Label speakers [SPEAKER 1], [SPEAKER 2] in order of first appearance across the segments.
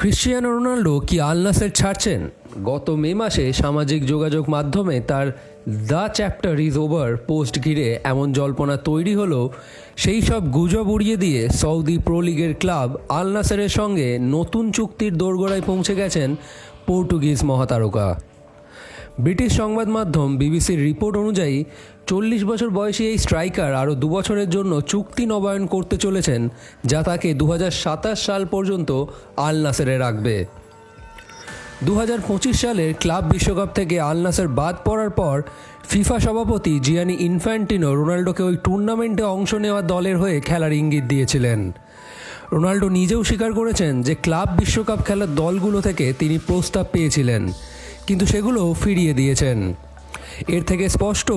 [SPEAKER 1] Cristiano Ronaldo কি আল নাসের ছাড়ছেন? গত মে মাসে সামাজিক যোগাযোগ মাধ্যমে তার the chapter is over post ঘিরে এমন জল্পনা তৈরি হলো। সেই সব গুজব উড়িয়ে দিয়ে সৌদি প্রো লিগের ক্লাব আল নাসেরের সঙ্গে নতুন চুক্তির দোরগোড়ায় পৌঁছে গেছেন পর্তুগিজ মহাতারকা। ব্রিটিশ সংবাদ মাধ্যম বিবিসির রিপোর্ট অনুযায়ী, চল্লিশ বছর বয়সী এই স্ট্রাইকার আরও দু বছরের জন্য চুক্তি নবায়ন করতে চলেছেন, যা তাকে দু হাজার সাতাশ সাল পর্যন্ত আল নাসেরে রাখবে। দু হাজার পঁচিশ সালের ক্লাব বিশ্বকাপ থেকে আল নাসের বাদ পড়ার পর, ফিফা সভাপতি জিয়ানি ইনফ্যান্টিনো রোনাল্ডোকে ওই টুর্নামেন্টে অংশ নেওয়া দলের হয়ে খেলার ইঙ্গিত দিয়েছিলেন। রোনাল্ডো নিজেও স্বীকার করেছেন যে, ক্লাব বিশ্বকাপ খেলার দলগুলো থেকে তিনি প্রস্তাব পেয়েছিলেন। কিন্তু সেগুলো ফিরিয়ে দিয়েছেন। এর থেকে স্পষ্ট,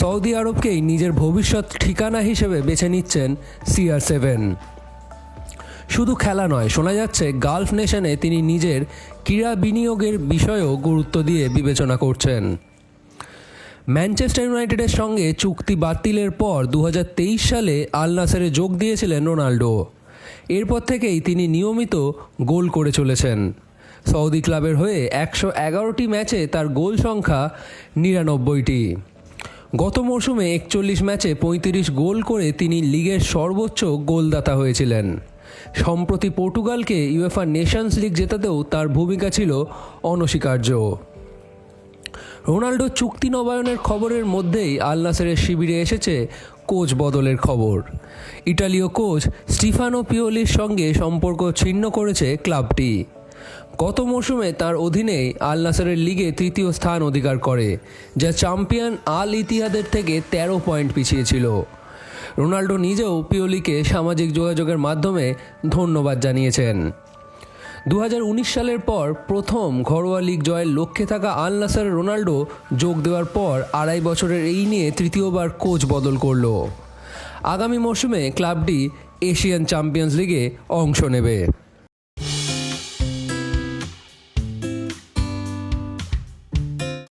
[SPEAKER 1] সৌদি আরবকেই নিজের ভবিষ্যৎ ঠিকানা হিসেবে বেছে নিচ্ছেন সিআর সেভেন শুধু খেলা নয়, শোনা যাচ্ছে গালফ নেশনে তিনি নিজের ক্রীড়া বিনিয়োগের বিষয়েও গুরুত্ব দিয়ে বিবেচনা করছেন। ম্যানচেস্টার ইউনাইটেডের সঙ্গে চুক্তি বাতিলের পর দু হাজার তেইশ সালে আল নাসারে যোগ দিয়েছিলেন রোনাল্ডো। এরপর থেকেই তিনি নিয়মিত গোল করে চলেছেন। সৌদি ক্লাবের হয়ে একশো এগারোটি ম্যাচে তার গোল সংখ্যা নিরানব্বইটি। গত মরশুমে একচল্লিশ ম্যাচে পঁয়ত্রিশ গোল করে তিনি লিগের সর্বোচ্চ গোলদাতা হয়েছিলেন। সম্প্রতি পর্তুগালকে ইউএফা নেশনস লিগ জেতাতেও তার ভূমিকা ছিল অনস্বীকার্য। রোনাল্ডো চুক্তি নবায়নের খবরের মধ্যেই আল শিবিরে এসেছে কোচ বদলের খবর। ইটালীয় কোচ স্টিফানো পিওলির সঙ্গে সম্পর্ক ছিন্ন করেছে ক্লাবটি। গত মৌসুমে তার অধীনেই আল নাসারের লিগে তৃতীয় স্থান অধিকার করে, যা চ্যাম্পিয়ন আল ইতিহাদের থেকে তেরো পয়েন্ট পিছিয়ে ছিল। রোনাল্ডো নিজেও পিওলিকে সামাজিক যোগাযোগের মাধ্যমে ধন্যবাদ জানিয়েছেন। দু হাজার উনিশ সালের পর প্রথম ঘরোয়া লিগ জয়ের লক্ষ্যে থাকা আল নাসার রোনাল্ডো যোগ দেওয়ার পর আড়াই বছরের এই নিয়ে তৃতীয়বার কোচ বদল করল। আগামী মরশুমে ক্লাবটি এশিয়ান চ্যাম্পিয়ন্স লিগে অংশ নেবে।